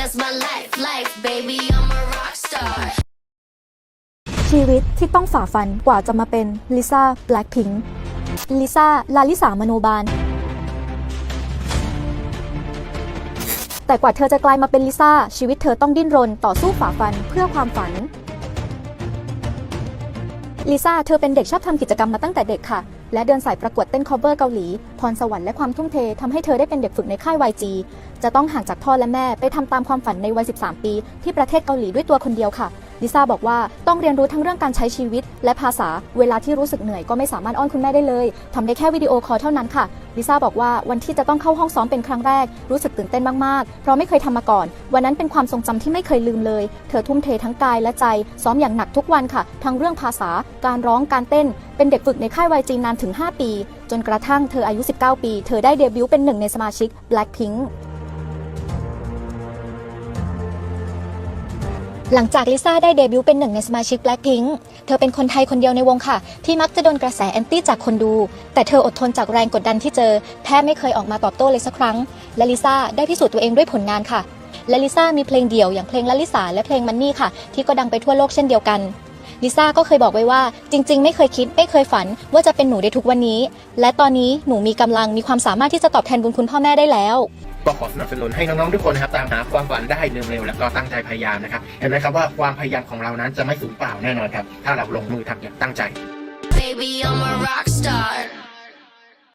That's my life, life, baby. I'm a rock star. ชีวิตที่ต้องฝ่าฟันกว่าจะมาเป็นลิซ่าแบล็ p พิงค์ลิซ่าลาลิสามโนบาล แต่กว่าเธอจะกลายมาเป็นลิซ่า ชีวิตเธอต้องดิ้นรนต่อสู้ฝ่าฟันเพื่อความฝันลิซ่าเธอเป็นเด็กชอบทำกิจกรรมมาตั้งแต่เด็กค่ะ และเดินสายประกวดเต้นคอเวอร์เกาหลี พรสวรรค์และความทุ่มเททำให้เธอได้เป็นเด็กฝึกในค่าย YG จะต้องห่างจากพ่อและแม่ไปทำตามความฝันในวัย 13 ปี ที่ประเทศเกาหลีด้วยตัวคนเดียวค่ะ ลิซ่าบอกว่าต้องเรียนรู้ทั้งเรื่องการใช้ชีวิต และภาษาเวลาที่รู้สึกเหนื่อยก็ไม่สามารถอ้อนคุณแม่ได้เลยทำได้แค่วิดีโอคอลเท่านั้นค่ะลิซ่าบอกว่าวันที่จะต้องเข้าห้องซ้อมเป็นครั้งแรกรู้สึกตื่นเต้นมากๆ เพราะไม่เคยทำมาก่อน วันนั้นเป็นความทรงจำที่ไม่เคยลืมเลย เธอทุ่มเททั้งกายและใจ ซ้อมอย่างหนักทุกวันค่ะ ทั้งเรื่องภาษา การร้องการเต้น เป็นเด็กฝึกในค่าย YG นานถึง 5 ปี จนกระทั่งเธออายุ 19 ปี เธอได้เดบิวต์เป็นหนึ่งในสมาชิก Blackpink หลังจากลิซ่าได้เดบิวต์เป็นหนึ่งในสมาชิก Blackpink เธอเป็นคนไทยคนเดียวในวงค่ะ ที่มักจะโดนกระแสแอนตี้จากคนดู แต่เธออดทนจากแรงกดดันที่เจอ แทบไม่เคยออกมาตอบโต้เลยสักครั้ง และลิซ่าได้พิสูจน์ตัวเองด้วยผลงานค่ะ และลิซ่ามีเพลงเดี่ยวอย่างเพลงลลิสาและเพลงมันนี่ค่ะ ที่ก็ดังไปทั่วโลกเช่นเดียวกันลิซ่าก็เคยบอกไว้ว่าจริง ๆ ไม่เคยคิดไม่เคยฝันว่าจะเป็นหนูได้ทุกวันนี้ และตอนนี้หนูมีกำลังมีความสามารถที่จะตอบแทนบุญคุณพ่อแม่ได้แล้ว ก็ขอสนับสนุนให้น้องๆทุกคนนะครับตามหาความฝันได้เร็วๆแล้วก็ตั้งใจพยายามนะครับเห็นไหมครับว่าความพยายามของเรานั้นจะไม่สูญเปล่าแน่นอนครับถ้าเราลงมือทำอย่างตั้งใจ Baby, I'm a rock star.